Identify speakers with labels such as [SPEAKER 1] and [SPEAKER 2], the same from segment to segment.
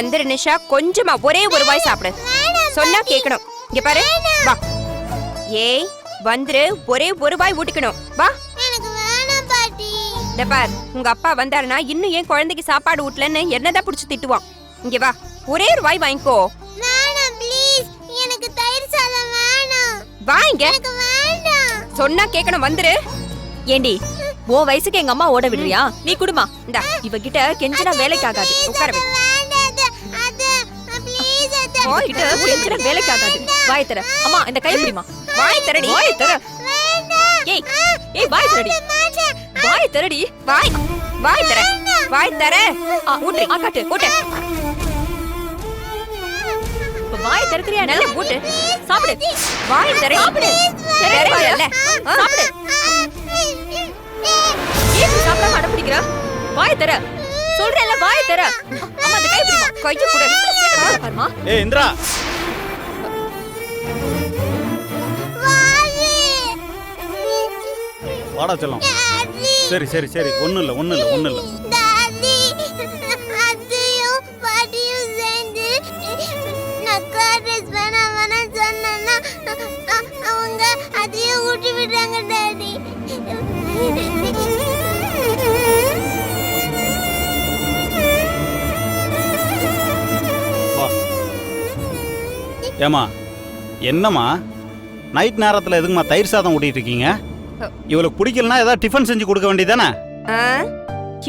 [SPEAKER 1] வந்துரு நிஷா கொஞ்சமா ஒரே ஒரு வாய் சாப்பிடு. சொன்னா கேட்கணும் இங்க பாரு வா. ஏய் வந்துரு ஒரே ஒரு வாய் ஊட்டிக்கணும். வா. இந்த பார் உங்க அப்பா வந்தாருன்னா இன்னும் ஏன் குழந்தைக்கு சாப்பாடு ஊட்டலன்னு என்னதான் புடிச்சு திட்டுவான். இங்க வா ஒரே ஒரு வாய் வாங்கிக்கோ.
[SPEAKER 2] எனக்கு தயிர் சாதம் வேணாம்.
[SPEAKER 1] வா இங்க. சொன்னா கேட்கணும் வந்துரு.
[SPEAKER 3] ஏண்டி உன் வயசுக்கு எங்க அம்மா ஓட விடுறியா? நீ குடுமா.
[SPEAKER 1] இந்தா
[SPEAKER 3] இவகிட்ட கெஞ்சினா வேலைக்கு ஆகாது.
[SPEAKER 1] உட்கார வை.
[SPEAKER 2] வேண்டாம் அது
[SPEAKER 3] கெஞ்சினா வேலைக்கு ஆகாது வாய் தர. அம்மா இந்த கை பிடிமா
[SPEAKER 1] வாய் தரடி.
[SPEAKER 3] வாய் தர.
[SPEAKER 2] வேண்டாம்
[SPEAKER 3] ஏய் ஏய் வாய் தரடி.
[SPEAKER 2] மாட்டேன்
[SPEAKER 3] வாய் தரடி.
[SPEAKER 1] வாய் வாய் தர. வாய் தர.
[SPEAKER 3] ஆ,
[SPEAKER 1] ஊட்டு
[SPEAKER 3] ஆ, காட்டு.
[SPEAKER 1] ஊட்டு.
[SPEAKER 3] இப்ப வாய் திறக்கறியா?
[SPEAKER 1] நல்ல ஊட்டு.
[SPEAKER 3] சாப்பிடு.
[SPEAKER 1] வாய் தர.
[SPEAKER 3] சாப்பிடு.
[SPEAKER 1] தெரியல
[SPEAKER 3] சாப்பிடு. ஏன் நீ சாப்பிடாம அடம் பிடிக்கிற? வாய் தர. சொல்றேன்ல வாய் தர. அம்மா
[SPEAKER 1] கைய கொடு
[SPEAKER 3] பாருமா?
[SPEAKER 4] இந்திரா. வாடா செல்லம். சரி சரி சரி. ஒன்றும் இல்லை ஒன்றும் இல்லை ஒன்றும் இல்லை.
[SPEAKER 2] அவங்க அதையும் ஊட்டி விடுறாங்க டாடி.
[SPEAKER 4] ஏமா என்னம்மா? நைட் நேரத்தில் எதுக்குமா தயிர் சாதம் ஊட்டிட்டு இருக்கீங்க இவளுக்கு பிடிக்கலனா ஏதாவது டிஃபன் செஞ்சு கொடுக்க வேண்டியதானே?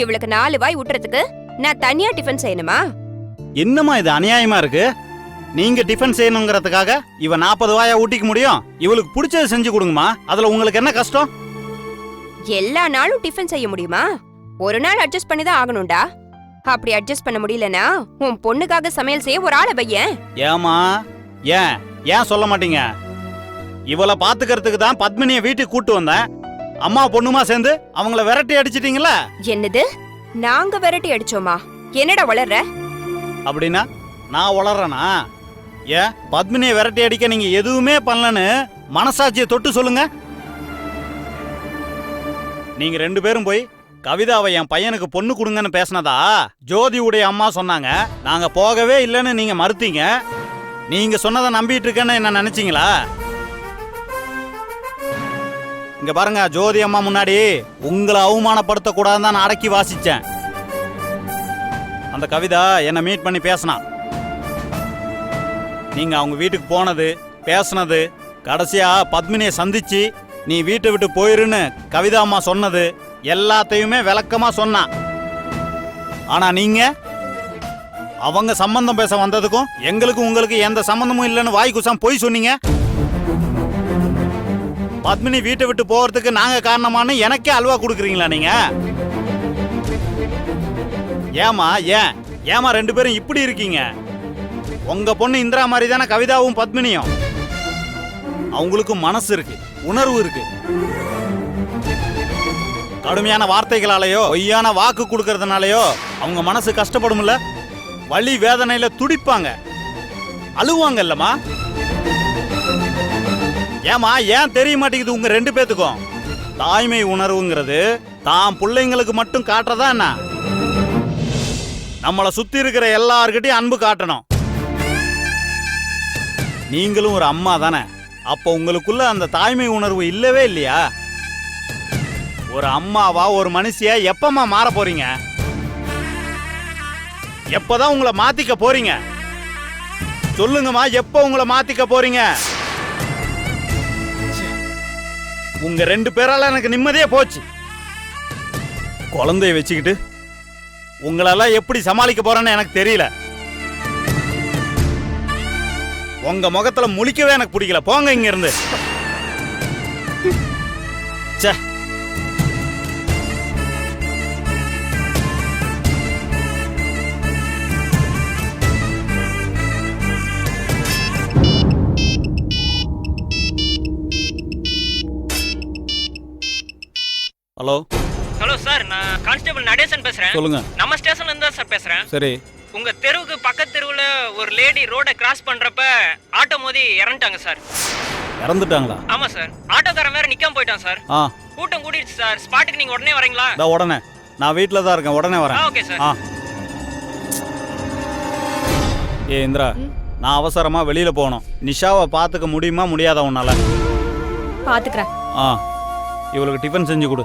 [SPEAKER 1] இவளுக்கு நாலு வாய் ஊட்டுறதுக்கு நான் தனியா டிஃபன் செய்யணுமா?
[SPEAKER 4] என்னம்மா இது அநியாயமா இருக்கு? நீங்க டிஃபன் செய்யணுங்கிறதுக்காக இவ நாற்பது வாயா ஊட்டிக்க முடியும்? இவளுக்கு பிடிச்சதை செஞ்சு கொடுங்கம்மா. அதுல உங்களுக்கு என்ன கஷ்டம்?
[SPEAKER 1] எல்லா நாளும் டிஃபன் செய்ய முடியுமா? ஒரு நாள் அட்ஜஸ்ட் பண்ணி தான் ஆகணும்டா. அப்படி அட்ஜஸ்ட் பண்ண முடியலனா உன் பொண்ணுக்காக சமையல் செய்ய ஒரு ஆளை வையேன்.
[SPEAKER 4] ஏமா ஏன்? ஏன் சொல்ல மாட்டீங்க? இவளை பாத்துக்கிறதுக்கு தான் பத்மினியை வீட்டுக்கு கூட்டு வந்தேன். அம்மா பொண்ணுமா சேர்ந்து அவங்கள விரட்டி அடிச்சிட்டீங்களா
[SPEAKER 1] என்னது? நாங்க விரட்டி அடிச்சோமா? என்னடா வளர்ற?
[SPEAKER 4] அப்படின்னா நான் வளர்றேனா? ஏன்? பத்மினியை விரட்டி அடிக்க நீங்க எதுவுமே பண்ணலன்னு மனசாட்சியை தொட்டு சொல்லுங்க. நீங்க ரெண்டு பேரும் போய் கவிதாவை என் பையனுக்கு பொண்ணு கொடுங்கன்னு பேசினதா? ஜோதியுடைய அம்மா சொன்னாங்க. நாங்க போகவே இல்லைன்னு நீங்க மறுத்தீங்க. நீங்க சொன்னதை நம்பிட்டு இருக்கேன்னு என்ன நினைச்சீங்களா? இங்க பாருங்க ஜோதி அம்மா முன்னாடி உங்களை அவமானப்படுத்தக்கூடாதுன்னு தான் நான் அடக்கி வாசிச்சேன். அந்த கவிதா என்னை மீட் பண்ணி பேசினான் நீங்க அவங்க வீட்டுக்கு போனது பேசுனது கடைசியா பத்மினியை சந்திச்சு நீ வீட்டை விட்டு போயிருன்னு கவிதா அம்மா சொன்னது எல்லாத்தையுமே விளக்கமா சொன்னான் ஆனா நீங்க அவங்க சம்பந்தம் பேச வந்ததுக்கும் எங்களுக்கும் உங்களுக்கு எந்த சம்பந்தமும் இல்லைன்னு வாய் குசாம் போய் சொன்னீங்க. பத்மினி வீட்டை விட்டு போறதுக்கு நாங்க காரணமான்னு எனக்கே அல்வா கொடுக்குறீங்களா நீங்க? ஏமா ஏன்? ஏமா ரெண்டு பேரும் இப்படி இருக்கீங்க? உங்க பொண்ணு இந்திரா மாதிரி தானே கவிதாவும் பத்மினியும்? அவங்களுக்கும் மனசு இருக்கு உணர்வு இருக்கு. கடுமையான வார்த்தைகளாலேயோ பொய்யான வாக்கு கொடுக்கறதுனாலயோ அவங்க மனசு கஷ்டப்படும்ல? வலி வேதனையில துடிப்பாங்க. அழுவாங்க இல்லம்மா ஏமா ஏன் தெரிய மாட்டேங்குது உங்க ரெண்டு பேத்துக்கும்? தாய்மை உணர்வுங்கிறது தான் பிள்ளைங்களுக்கு மட்டும் காட்டுறதா என்ன? நம்மளை சுத்தி இருக்கிற எல்லார்கிட்டையும் அன்பு காட்டணும். நீங்களும் ஒரு அம்மா தானே. அப்போ உங்களுக்குள்ள அந்த தாய்மை உணர்வு இல்லவே இல்லையா? ஒரு அம்மாவா ஒரு மனுஷியா எப்பமா மாற போறீங்க? எப்பதான் உங்களை மாத்திக்க போறீங்க? சொல்லுங்கம்மா எப்போ உங்களை மாத்திக்க போறீங்க? உங்க ரெண்டு பேரால எனக்கு நிம்மதியே போச்சு. குழந்தைய வச்சுக்கிட்டு உங்களெல்லாம் எப்படி சமாளிக்க போறேன்னு எனக்கு தெரியல. உங்க முகத்துல முழிக்கவே எனக்கு பிடிக்கல. போங்க இங்க இருந்து ச்சே ஹலோ.
[SPEAKER 5] ஹலோ சார் நான் கான்ஸ்டபிள் நடேசன் பேசுறேன்.
[SPEAKER 4] சொல்லுங்க.
[SPEAKER 5] நம்ம ஸ்டேஷன்ல இருந்து தான் சார் பேசுறேன்.
[SPEAKER 4] சரி.
[SPEAKER 5] உங்க தெருவுக்கு பக்கத்து தெருவுல ஒரு லேடி ரோட கிராஸ் பண்றப்ப ஆட்டோ மோதி இறந்துட்டாங்க சார்.
[SPEAKER 4] இறந்துட்டாங்களா?
[SPEAKER 5] ஆமா சார். ஆட்டோக்காரன் வேற நிக்காம போயிட்டான் சார்.
[SPEAKER 4] ஆ.
[SPEAKER 5] கூட்டம் கூடிடுச்சு சார். ஸ்பாட்டுக்கு நீங்க உடனே வரீங்களா?
[SPEAKER 4] இதோ உடனே. நான் வீட்டில் தான் இருக்கேன். உடனே
[SPEAKER 5] ஆ
[SPEAKER 4] வரேன்
[SPEAKER 5] ஓகே சார்.
[SPEAKER 4] ஆ. ஏ இந்திரா நான் அவசரமா வெளியில போகணும். நிஷாவை பார்த்துக்க முடியுமா முடியாதா உன்னால?
[SPEAKER 3] பாத்துக்கிறேன்
[SPEAKER 4] ஆ. இவளுக்கு டிஃபன் செஞ்சு கொடு.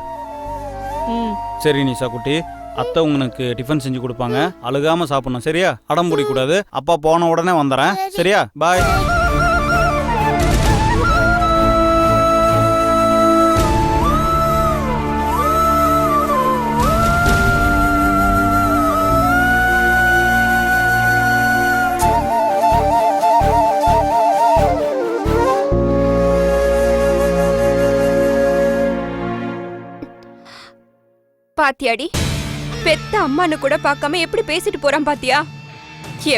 [SPEAKER 4] சரி நிஷா குட்டி. அத்தை உங்களுக்கு டிஃபன் செஞ்சு கொடுப்பாங்க. அழுகாம சாப்பிடணும் சரியா? அடம் பிடிக்கூடாது அப்பா போன உடனே வந்துடுறேன். சரியா? பாய்
[SPEAKER 1] பாத்தியாடி? பெத்த அம்மான்னு கூட பார்க்காம எப்படி பேசிட்டு போறான் பாத்தியா?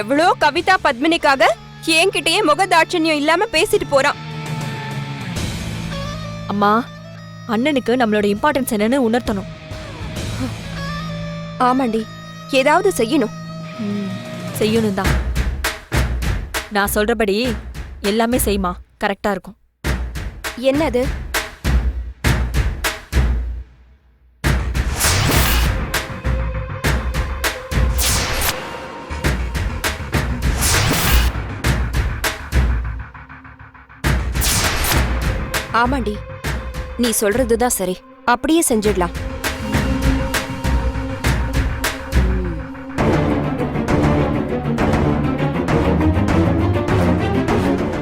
[SPEAKER 1] எவ்வளோ கவிதா பத்மினிக்காக என்கிட்டயே முகதாட்சண்யம் இல்லாம பேசிட்டு போறான்.
[SPEAKER 3] அம்மா அண்ணனுக்கு நம்மளோட இம்பார்ட்டன்ஸ் என்னன்னு உணர்த்தணும்.
[SPEAKER 1] ஆமாண்டி ஏதாவது செய்யணும்.
[SPEAKER 3] செய்யணும் தான் நான் சொல்றபடி எல்லாமே செய்மா கரெக்டா இருக்கும்.
[SPEAKER 1] என்னது? ஆமாண்டி. நீ சொல்றதுதான் சரி. அப்படியே செஞ்சிடலாம்.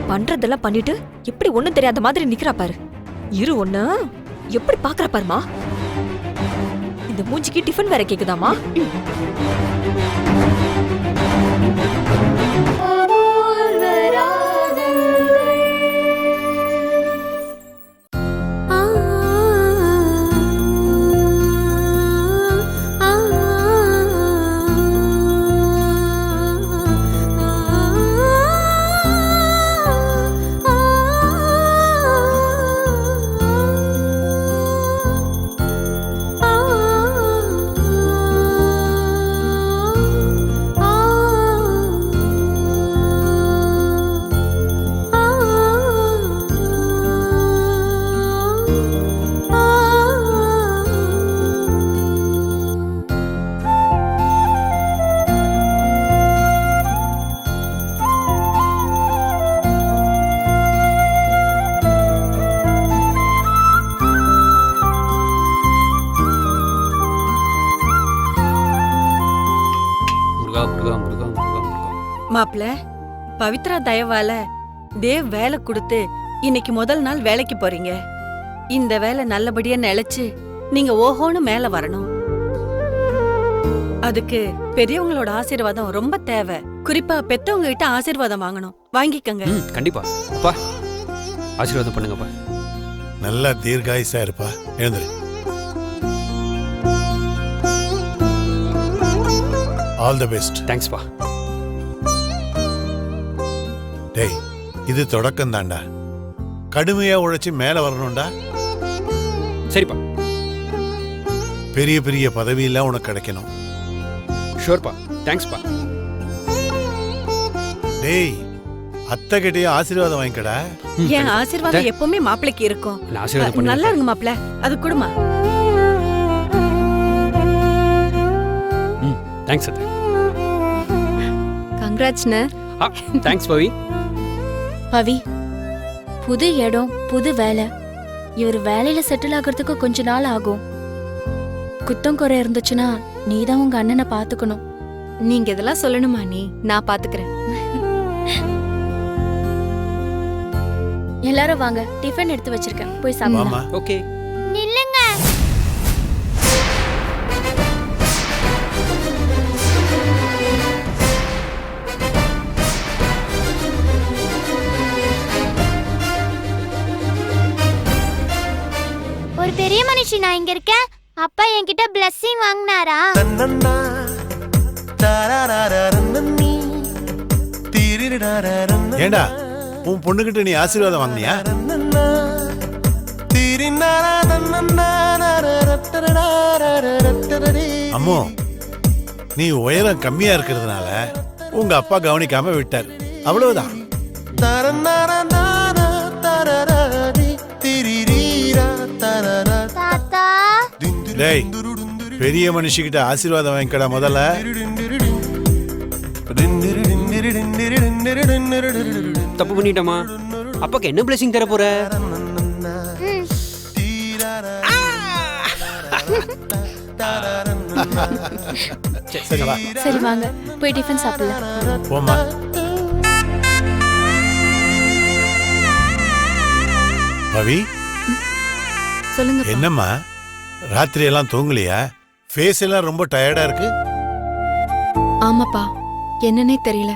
[SPEAKER 3] பண்றதெல்லாம் பண்ணிட்டு எப்படி ஒண்ணும் தெரியாத மாதிரி நிக்கிறா பாரு. இரு ஒண்ணு. எப்படி பாக்குற பாருமா. இந்த மூஞ்சிக்கு டிஃபன் வேற கேக்குதாமா?
[SPEAKER 6] மாப்ள பவித்ரா தயவால தேவ் வேலை கொடுத்து இன்னைக்கு முதல் நாள் வேலைக்கு போறீங்க. இந்த வேலை நல்லபடியா நிலைச்சு நீங்க ஓஹோன்னு மேல வரணும். அதுக்கு பெரியவங்களோட ஆசீர்வாதம் ரொம்ப தேவை. குறிப்பா பெத்தவங்க கிட்ட ஆசீர்வாதம் வாங்கணும். வாங்கிக்கங்க.
[SPEAKER 7] ம் கண்டிப்பா. அப்பா ஆசீர்வாதம் பண்ணுங்கப்பா.
[SPEAKER 8] நல்லா தீர்காயுசா இருப்பா. எழுந்துரு. ஆல் தி பெஸ்ட்
[SPEAKER 7] தேங்க்ஸ்ப்பா
[SPEAKER 8] டேய் இது தொடக்கம் தான்டா கடுமையா உழைச்சு மேல வரணும்டா.
[SPEAKER 7] சரிப்பா.
[SPEAKER 8] பெரிய பெரிய பதவியெல்லாம் உனக்கு கிடைக்கணும்.
[SPEAKER 7] ஷூர்ப்பா தேங்க்ஸ்ப்பா
[SPEAKER 8] டேய் அத்தை கிட்டயும் ஆசீர்வாதம் வாங்கிக்கடா.
[SPEAKER 6] என். ஆசீர்வாதம் எப்பவுமே மாப்பிளைக்கு இருக்கும்.
[SPEAKER 7] ஆசீர்வாதம்
[SPEAKER 6] நல்லா இருங்க மாப்ள அது கொடுமா.
[SPEAKER 7] ம் தேங்க்ஸ் அத்தை.
[SPEAKER 1] கங்க்ராட்ஸ்ண்ண
[SPEAKER 7] ஆ தேங்க்ஸ் பவி.
[SPEAKER 2] பவி புது இடம் புது வேலை. இவர் வேலையில செட்டில் ஆகிறதுக்கு கொஞ்ச நாள் ஆகும். குத்தம் குறை இருந்துச்சுன்னா நீதான் உங்க அண்ணனை பாத்துக்கணும்.
[SPEAKER 1] நீங்க இதெல்லாம் சொல்லணுமா நீ நான் பாத்துக்கிறேன்.
[SPEAKER 2] எல்லாரும் வாங்க டிஃபன் எடுத்து வச்சிருக்கேன். போய் சாப்பிடலாம்.
[SPEAKER 7] ஓகே.
[SPEAKER 2] நில்லுங்க. பெரிய மனுஷி நான் இங்க இருக்கேன் அப்பா என்கிட்ட blessing வாங்கினாரா
[SPEAKER 8] ஏண்டா உன் பொண்ணுகிட்ட நீ ஆசீர்வாதம் வாங்கினியா அம்மோ நீ உயரம் கம்மியா இருக்கிறதுனால உங்க அப்பா கவனிக்காம விட்டார் அவ்வளவுதான் டேய் பெரிய மனுஷிக்கிட்ட ஆசீர்வாதம் வாங்கிக்கடா முதல்ல.
[SPEAKER 7] தப்பு பண்ணிட்டோமா அப்பாக்கு என்ன பிளஸிங் தர போற?
[SPEAKER 8] சரி வா.
[SPEAKER 2] சரி வாங்க. போய் டிஃபன் சாப்பிடலாம்.
[SPEAKER 8] போம்மா. பவி
[SPEAKER 2] சொல்லுங்க
[SPEAKER 8] என்னம்மா? ராத்திரி எல்லாம் தூங்கலையா? ஃபேஸ் எல்லாம் ரொம்ப டயர்டா இருக்கு.
[SPEAKER 9] ஆமாப்பா என்னன்னே தெரியல.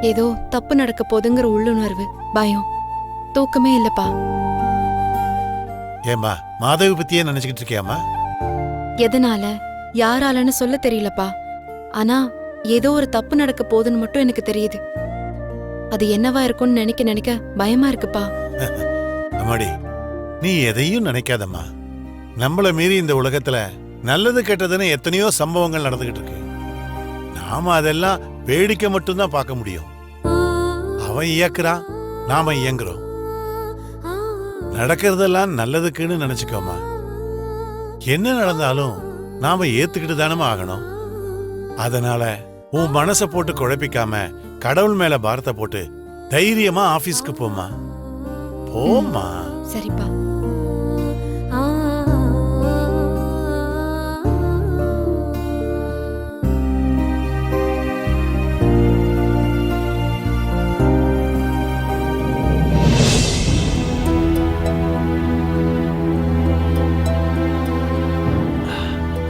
[SPEAKER 9] ஏதோ தப்பு நடக்க போதுங்கிற உள்ளுணர்வு பயம். தூக்கமே இல்லப்பா.
[SPEAKER 8] ஏம்மா மாதவி பத்தியே நினைச்சுக்கிட்டு இருக்கியாம்மா?
[SPEAKER 9] எதனால? யாராலன்னு சொல்ல தெரியலப்பா. ஆனா ஏதோ ஒரு தப்பு நடக்க போகுதுன்னு மட்டும் எனக்கு தெரியுது. அது என்னவா இருக்கும்னு நினைக்க நினைக்க பயமா இருக்குப்பா.
[SPEAKER 8] அம்மாடி நீ எதையும் நினைக்காதம்மா. நம்மள மீறி இந்த உலகத்துல நல்லது கெட்டதுன்னு எத்தனையோ சம்பவங்கள் நடந்துகிட்டு இருக்கு. நாம அதெல்லாம் வேடிக்கை மட்டும்தான் பார்க்க முடியும். அவன் இயக்குறான் நாம இயங்குறோம். நடக்கிறதெல்லாம் நல்லதுக்குன்னு நினைச்சுக்கோமா? என்ன நடந்தாலும் நாம ஏத்துக்கிட்டு தானே ஆகணும். அதனால உன் மனசை போட்டு குழப்பிக்காம கடவுள் மேல பாரத்தை போட்டு தைரியமா ஆபீஸ்க்கு போமா போமா
[SPEAKER 9] சரிப்பா.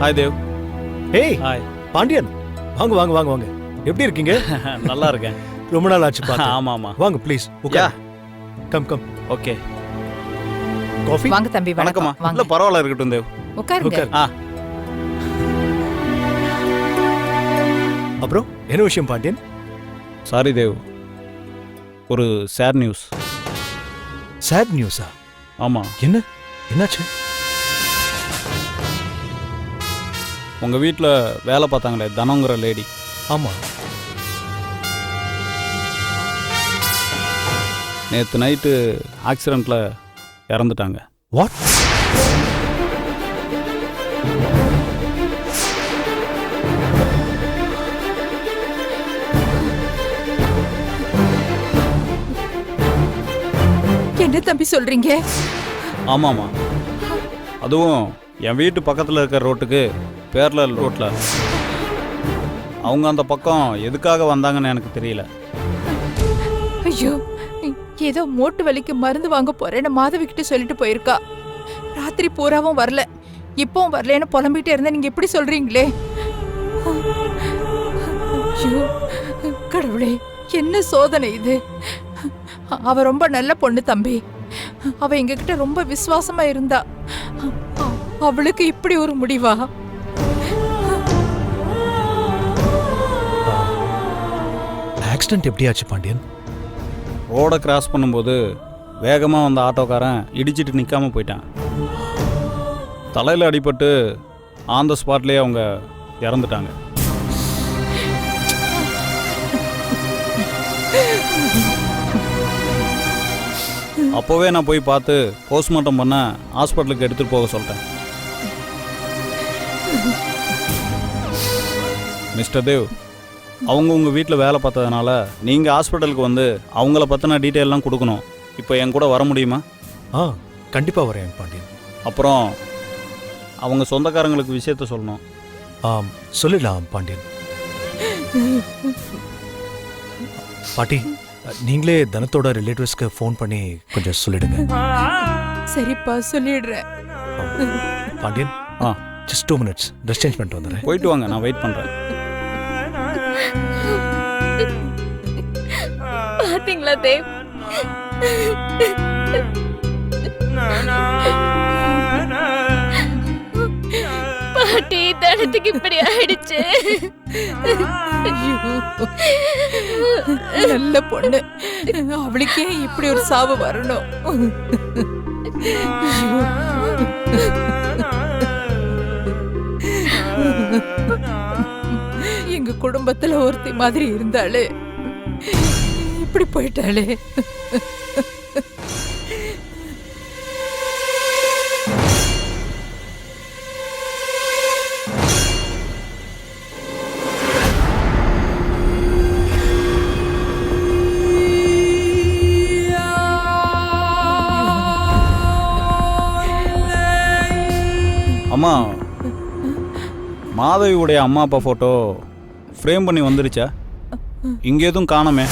[SPEAKER 4] ஹாய் தேவ்
[SPEAKER 10] ஏய்
[SPEAKER 4] ஹாய்
[SPEAKER 10] பாண்டியன் வாங்க வாங்க வாங்க வாங்க. எப்படி இருக்கீங்க?
[SPEAKER 4] நல்லா இருக்கேன்.
[SPEAKER 10] ரொம்ப நாள் ஆச்சு பார்த்து
[SPEAKER 4] ஆமா ஆமா.
[SPEAKER 10] வாங்க ப்ளீஸ் உட்கார் கம் கம்
[SPEAKER 4] ஓகே
[SPEAKER 10] காஃபி
[SPEAKER 11] வாங்க தம்பி
[SPEAKER 4] வணக்கம்மா.
[SPEAKER 11] வணக்கம்
[SPEAKER 4] இல்ல
[SPEAKER 11] வாங்க
[SPEAKER 4] பரவாயில்ல இருக்கட்டும் தேவ்
[SPEAKER 11] உட்காருங்க.
[SPEAKER 10] உட்கார்.
[SPEAKER 4] ஆ.
[SPEAKER 10] அப்புறம் என்ன விஷயம் பாண்டியன்
[SPEAKER 4] சாரி தேவ் ஒரு சேட் நியூஸ்
[SPEAKER 10] சேட் நியூஸா
[SPEAKER 4] ஆமா.
[SPEAKER 10] என்ன? என்னாச்சு?
[SPEAKER 4] உங்க வீட்ல வேலை பார்த்தாங்களே தனங்கிற லேடி
[SPEAKER 10] ஆமா.
[SPEAKER 4] நேற்று நைட்டு ஆக்சிடெண்ட்ல இறந்துட்டாங்க.
[SPEAKER 10] வாட்
[SPEAKER 11] என்ன தம்பி சொல்றீங்க?
[SPEAKER 4] ஆமாம்மா. அதுவும் என் வீட்டு பக்கத்தில் இருக்கிற ரோட்டுக்கு பேர்லல் ரோட்டில் அவங்க அந்த பக்கம் எதுக்காக வந்தாங்கன்னு எனக்கு தெரியல.
[SPEAKER 11] ஐயோ ஏதோ மோட்டு வலிக்கு மருந்து வாங்க போறேன்னு மாதவி கிட்ட சொல்லிட்டு போயிருக்கா. ராத்திரி பூராவும் வரல. இப்பவும் வரலன்னு புலம்பிட்டே இருந்தா நீங்க எப்படி சொல்றீங்களே? ஐயோ கடவுளே என்ன சோதனை இது? அவ ரொம்ப நல்ல பொண்ணு தம்பி. அவ எங்ககிட்ட ரொம்ப விசுவாசமா இருந்தா. அவளுக்கு இப்படி ஒரு முடிவா?
[SPEAKER 10] ஆக்சிடென்ட் எப்படி ஆச்சு பாண்டியன்
[SPEAKER 4] ரோடை கிராஸ் பண்ணும்போது வேகமாக வந்த ஆட்டோக்காரன் இடிச்சிட்டு நிற்காம போயிட்டான். தலையில் அடிபட்டு ஆன் த ஸ்பாட்லேயே அவங்க இறந்துட்டாங்க. அப்போவே நான் போய் பார்த்து போஸ்ட்மார்ட்டம் பண்ண ஹாஸ்பிட்டலுக்கு எடுத்துகிட்டு போக சொல்லிட்டேன். மிஸ்டர் தேவ் அவங்க உங்கள் வீட்டில் வேலை பார்த்ததுனால நீங்கள் ஹாஸ்பிட்டலுக்கு வந்து அவங்கள பற்றின டீட்டெயிலாம் கொடுக்கணும். இப்போ என் கூட வர முடியுமா?
[SPEAKER 10] ஆ கண்டிப்பா வரேன் பாண்டியன்.
[SPEAKER 4] அப்புறம் அவங்க சொந்தக்காரங்களுக்கு விஷயத்த சொல்லணும்.
[SPEAKER 10] ஆம் சொல்லிடலாம் பாண்டியன். பாட்டி நீங்களே தனத்தோட ரிலேட்டிவ்ஸ்க்கு ஃபோன் பண்ணி கொஞ்சம் சொல்லிடுங்க.
[SPEAKER 11] சரிப்பா சொல்லிடுறேன்.
[SPEAKER 10] பாண்டியன்
[SPEAKER 4] ஆ.
[SPEAKER 10] Just two minutes dress change பண்ணிட்டு வந்துடுறேன்.
[SPEAKER 4] போயிட்டு வாங்க நான் வெயிட் பண்ணுறேன்
[SPEAKER 2] பாத்தீங்களா தேவ்? பாட்டி தனத்துக்கு இப்படி ஆயிடுச்சு.
[SPEAKER 11] ஐயோ. நல்ல பொண்ணு. அவளுக்கே இப்படி ஒரு சாவு வரணும். எங்க குடும்பத்துல ஒருத்தி மாதிரி இருந்தாளு. இப்படி போயிட்டாளே.
[SPEAKER 4] அம்மா மாதவியுடைய அம்மா அப்பா ஃபோட்டோ ஃப்ரேம் பண்ணி வந்துருச்சா? இங்கே எதுவும் காணமே.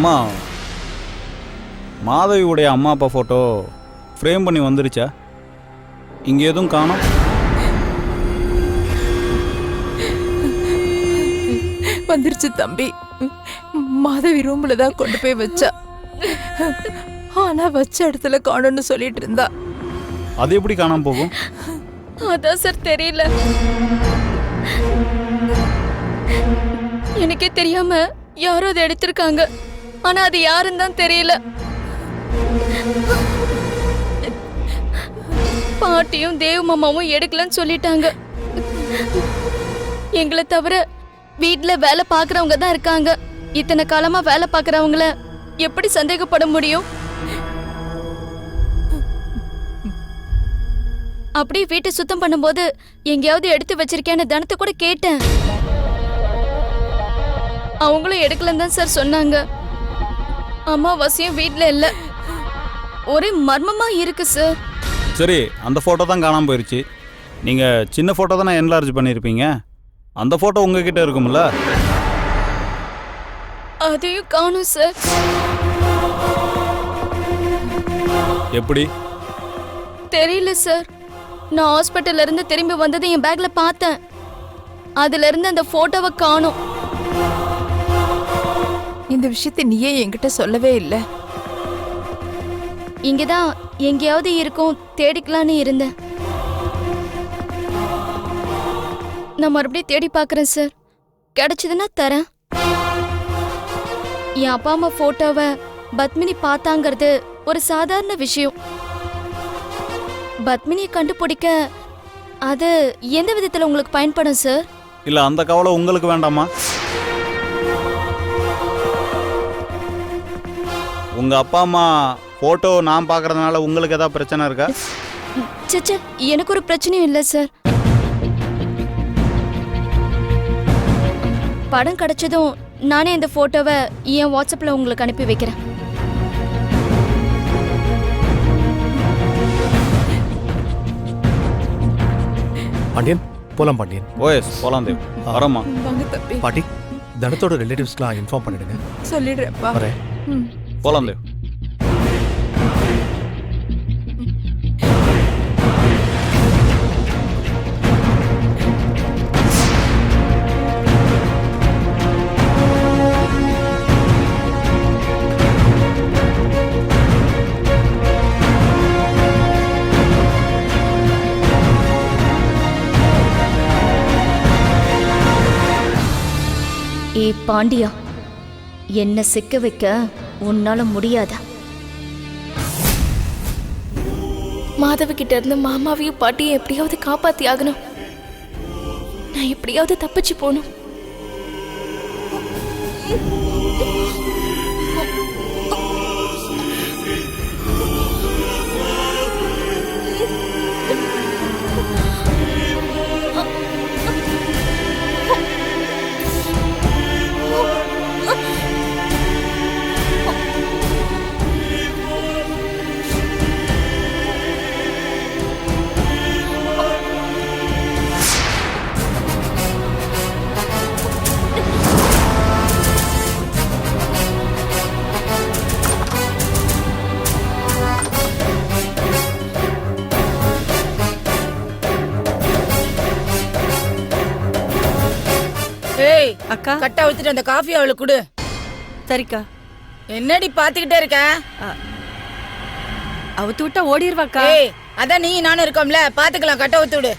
[SPEAKER 4] அம்மா மாதவியுடைய அம்மா அப்பா ஃபோட்டோ ஃப்ரேம் பண்ணி வந்துருச்சா? இங்கே எதுவும் காணோம்?
[SPEAKER 11] வந்துருச்சு தம்பி. மாதவி ரூம்ல தான் கொண்டு போய் வச்சா. ஆனா வச்ச இடத்துல காணும்னு சொல்லிட்டு இருந்தா.
[SPEAKER 4] அது எப்படி காணாம போகும்?
[SPEAKER 2] அதான் சார் தெரியல. எனக்கே தெரியாம யாரோ அதை எடுத்திருக்காங்க. ஆனா அது யாருன்னு தான் தெரியல. பாட்டியும் தேவ மாமாவும் எடுக்கலன்னு சொல்லிட்டாங்க. எங்களை தவிர வீட்டுல வேலை பாக்குறவங்க தான் இருக்காங்க. இத்தனை காலமா வேலை பாக்குறவங்கள எப்படி சந்தேகப்பட முடியும்? அப்படியே வீட்டை சுத்தம் பண்ணும்போது எங்கேயாவது எடுத்து வச்சிருக்கேன்னு தனத்தை கூட கேட்டேன். அவங்களும் எடுக்கலன்னு தான் சார் சொன்னாங்க. அம்மாவாசையும் வீட்ல இல்ல. ஒரே மர்மமா இருக்கு சார்
[SPEAKER 4] சரி அந்த ஃபோட்டோ தான் காணாமல் போயிருச்சு. நீங்கள் சின்ன ஃபோட்டோ தானே என்லார்ஜ் பண்ணியிருப்பீங்க அந்த ஃபோட்டோ உங்ககிட்ட இருக்கும்ல?
[SPEAKER 2] அதையும் காணும் சார்
[SPEAKER 4] எப்படி?
[SPEAKER 2] தெரியல சார் நான் ஹாஸ்பிட்டல்ல இருந்து திரும்பி வந்ததை என் பேக்ல பார்த்தேன். அதுல இருந்து அந்த போட்டோவை காணும்.
[SPEAKER 11] இந்த விஷயத்தை நீயே என்கிட்ட சொல்லவே இல்லை.
[SPEAKER 2] இங்கதான் எங்கேயாவது இருக்கும் தேடிக்கலான்னு இருந்தேன். நான் மறுபடியும் தேடி பார்க்கறேன் சார். கிடைச்சதுன்னா தரேன். என் அப்பா அம்மா போட்டோவை பத்மினி பார்த்தாங்கிறது ஒரு சாதாரண விஷயம். பத்மினியை கண்டுபிடிக்க அது எந்த விதத்துல உங்களுக்கு பயன்படும் சார்?
[SPEAKER 4] இல்லை அந்த கவலை உங்களுக்கு வேண்டாமா? உங்கள் அப்பா அம்மா ஃபோட்டோ நான் பார்க்கறதுனால உங்களுக்கு ஏதாவது பிரச்சனை இருக்கா?
[SPEAKER 2] சச்சா எனக்கு ஒரு பிரச்சனையும் இல்லை சார் படம் கிடைச்சதும் நானே இந்த போட்டோவை என் வாட்ஸ்அப்ல உங்களுக்கு அனுப்பி வைக்கிறேன்.
[SPEAKER 10] பாண்டியன் போலாம் பாண்டியன்.
[SPEAKER 4] ஓஎஸ் போலாம் தேவ்.
[SPEAKER 11] தம்பி.
[SPEAKER 10] பாட்டி தனத்தோட ரிலேட்டிவ்ஸ்க்குலாம் இன்ஃபார்ம் பண்ணிடுங்க.
[SPEAKER 11] சொல்லிடுறேன்ப்பா.
[SPEAKER 10] வரேன்.
[SPEAKER 11] ம்.
[SPEAKER 4] போலாம் தேவ்
[SPEAKER 2] ஏ பாண்டியா என்ன சிக்க வைக்க உன்னால முடியாதா?
[SPEAKER 12] மாதவ கிட்ட இருந்து மாமாவையும் பாட்டியும் எப்படியாவது காப்பாத்தி ஆகணும். நான் எப்படியாவது தப்பிச்சு போகணும்.
[SPEAKER 11] ஊத்திட்டு அந்த காஃபி அவளுக்கு கொடு.
[SPEAKER 6] சரிக்கா.
[SPEAKER 11] என்னடி பாத்துக்கிட்டே இருக்க?
[SPEAKER 6] அவுத்து விட்டா ஓடிடுவாக்கா
[SPEAKER 11] ஏய் அதான் நீ நானும் இருக்கோம்ல பாத்துக்கலாம் கட்ட ஊத்து விடு.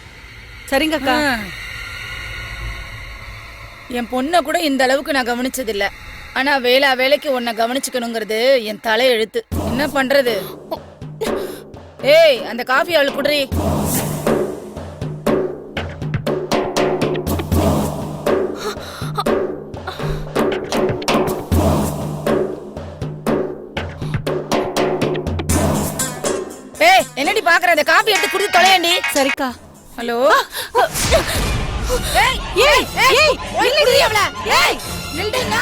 [SPEAKER 6] சரிங்க அக்கா
[SPEAKER 11] என் பொண்ணை கூட இந்த அளவுக்கு நான் கவனிச்சது இல்ல ஆனா வேளா வேலைக்கு உன்னை கவனிச்சுக்கணுங்கிறது என் தலை எழுத்து என்ன பண்றது? ஏய் அந்த காஃபி அவளுக்கு குடுறி. ஏய் என்னடி பாக்குற அந்த காஃபி எடுத்து குடுத்து தொலையண்டி.
[SPEAKER 6] சரிக்கா.
[SPEAKER 11] ஹலோ? ஏய் ஏய் ஏய் நில்லுடி அவள ஏய் நில்லுடினா